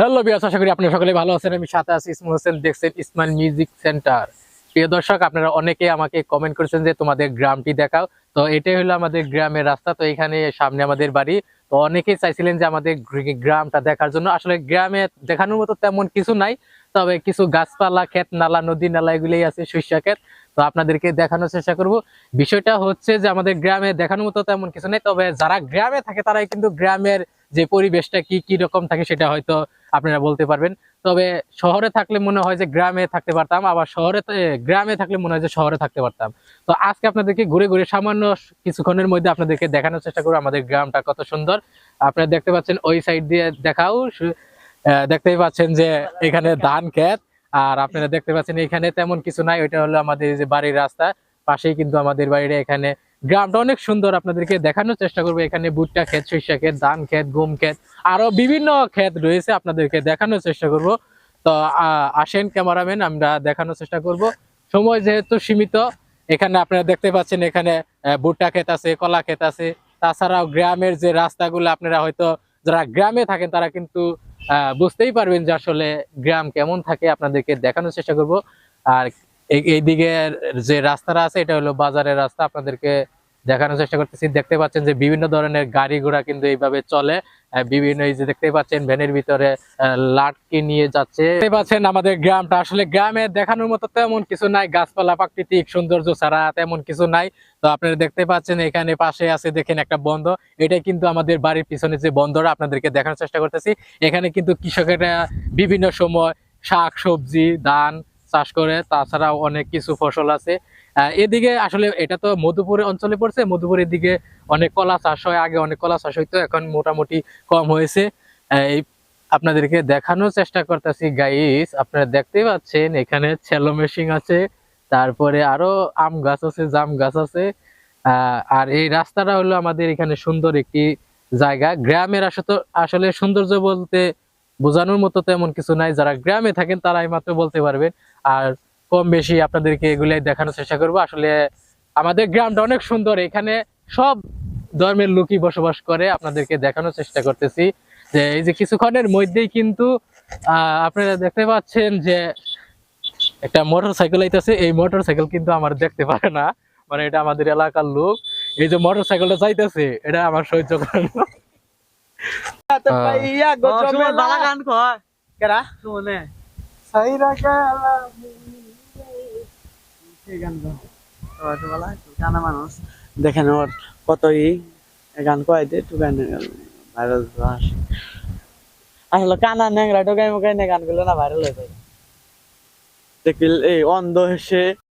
Hello বিয়াস আশা করি আপনারা সকলে ভালো আছেন। আমি সাথে আছি ইসমুল হোসেন, দেখছেন ইসমাইল মিউজিক সেন্টার। প্রিয় দর্শক, আপনারা অনেকে আমাকে কমেন্ট করেছেন যে তোমাদের গ্রামটি দেখাও। তো এটাই হলো আমাদের গ্রামের রাস্তা, তো এখানে সামনে আমাদের বাড়ি। তো অনেকেই চাইছিলেন যে আমাদের গ্রামটা দেখার জন্য। আসলে গ্রামে দেখানোর মতো তেমন কিছু নাই, তবে কিছু গাছপালা, ক্ষেত নালা, নদী নালা, এগুলোই আছে শস্য ক্ষেত। তো আপনাদেরকে দেখানোর চেষ্টা করব। বিষয়টা হচ্ছে যে আমাদের গ্রামে দেখানোর মতো তেমন কিছু নেই, তবে যারা গ্রামে থাকে, তারাই কিন্তু গ্রামের যে পরিবেশটা কি কি রকম থাকে সেটা হয়তো আপনারা বলতে পারবেন। তবে শহরে থাকলে মনে হয় যে গ্রামে থাকতে পারতাম, আবার শহরে গ্রামে থাকলে মনে হয় যে শহরে থাকতে পারতাম। তো আজকে আপনাদেরকে ঘুরে ঘুরে সামান্য কিছুক্ষণের মধ্যে আপনাদেরকে দেখানোর চেষ্টা করব আমাদের গ্রামটা কত সুন্দর। আপনারা দেখতে পাচ্ছেন ওই সাইড দিয়ে দেখাও দেখতেই পাচ্ছেন যে এখানে ধান ক্ষেত, আর আপনারা দেখতে পাচ্ছেন এখানে তেমন কিছু নাই, ওইটা হলো আমাদের যে বাড়ির রাস্তা, পাশেই কিন্তু আমাদের বাড়ির এখানে গ্রামটা অনেক সুন্দর আপনাদেরকে দেখানোর চেষ্টা করব। এখানে ভুট্টা ক্ষেত, সরিষা ক্ষেত, ধান ক্ষেত, গম ক্ষেত, আরও বিভিন্ন ক্ষেত রয়েছে আপনাদেরকে দেখানোর চেষ্টা করব। তো আসেন ক্যামেরাম্যান, আমরা দেখানোর চেষ্টা করব। সময় যেহেতু সীমিত, এখানে আপনারা দেখতে পাচ্ছেন এখানে ভুট্টা ক্ষেত আছে, কলা ক্ষেত আছে। তাছাড়াও গ্রামের যে রাস্তাগুলো, আপনারা হয়তো যারা গ্রামে থাকেন, তারা কিন্তু বুঝতেই পারবেন যে আসলে গ্রাম কেমন থাকে। আপনাদেরকে দেখানোর চেষ্টা করব। আর এই- এইদিকে যে রাস্তাটা আছে, এটা হলো বাজারের রাস্তা। আপনাদেরকে দেখানোর চেষ্টা করতেছি। দেখতে পাচ্ছেন যে বিভিন্ন ধরনের গাড়ি ঘোড়া কিন্তু এইভাবে চলে। বিভিন্ন এই যে দেখতে পাচ্ছেন ভ্যানের ভিতরে লাটকে নিয়ে যাচ্ছে। দেখতে পাচ্ছেন আমাদের গ্রামটা। আসলে গ্রামে দেখানোর মতো তেমন কিছু নাই। গাছপালা, প্রাকৃতিক সৌন্দর্য ছাড়া তেমন কিছু নাই। তো আপনারা দেখতে পাচ্ছেন এখানে পাশে আছে দেখেন একটা বন্ধ। এটা কিন্তু আমাদের বাড়ির পিছনে যে বন্ধটা, আপনাদেরকে দেখানোর চেষ্টা করতেছি। এখানে কিন্তু কৃষকেরা বিভিন্ন সময় শাক, সবজি, ধান চাষ করে, তাছাড়াও অনেক কিছু ফসল আছে। এদিকে আসলে এটা তো মধুপুরের অঞ্চলে পড়ছে, মধুপুরের দিকে অনেক কলা চাষ হয়। আগে অনেক কলা চাষ হইতো, এখন মোটামুটি কম হয়েছে। এই আপনাদেরকে দেখানোর চেষ্টা করতেছি গাইস আপনারা দেখতেই পাচ্ছেন, এখানে ছেলো মেশিন আছে, তারপরে আরও আম গাছ আছে, জাম গাছ আছে। আর এই রাস্তাটা হলো আমাদের এখানে সুন্দর একটি জায়গা। গ্রামের আসলে সৌন্দর্য বলতে বোঝানোর মতো তেমন কিছু নাই। যারা গ্রামে থাকেন তারাই মাত্র বলতে পারবেন আর কম বেশি আপনাদেরকে এগুলাই দেখানোর চেষ্টা করব। আসলে আমাদের গ্রামটা অনেক সুন্দর। এখানে সব ধর্মের লোকই বসবাস করে। আপনাদেরকে দেখানোর চেষ্টা করতেছি যে এই যে কিছুক্ষণের মধ্যেই কিন্তু আপনারা দেখতে পাচ্ছেন যে একটা মোটর সাইকেল আইতেছে। এই মোটর সাইকেল কিন্তু আমার দেখতে পারে না। মানে এটা আমাদের এলাকার লোক। এই যে মোটর সাইকেলটা চাইতেছে এটা আমার সহ্য করে না দেখেন ওর কত ই গান কয় দে একটু গান ভাইরাল আসলে কানা ন্যাংরা টোকাই মোকাই নে গানগুলো না ভাইরাল হয়ে যায় দেখবি এই অন্ধ হেসে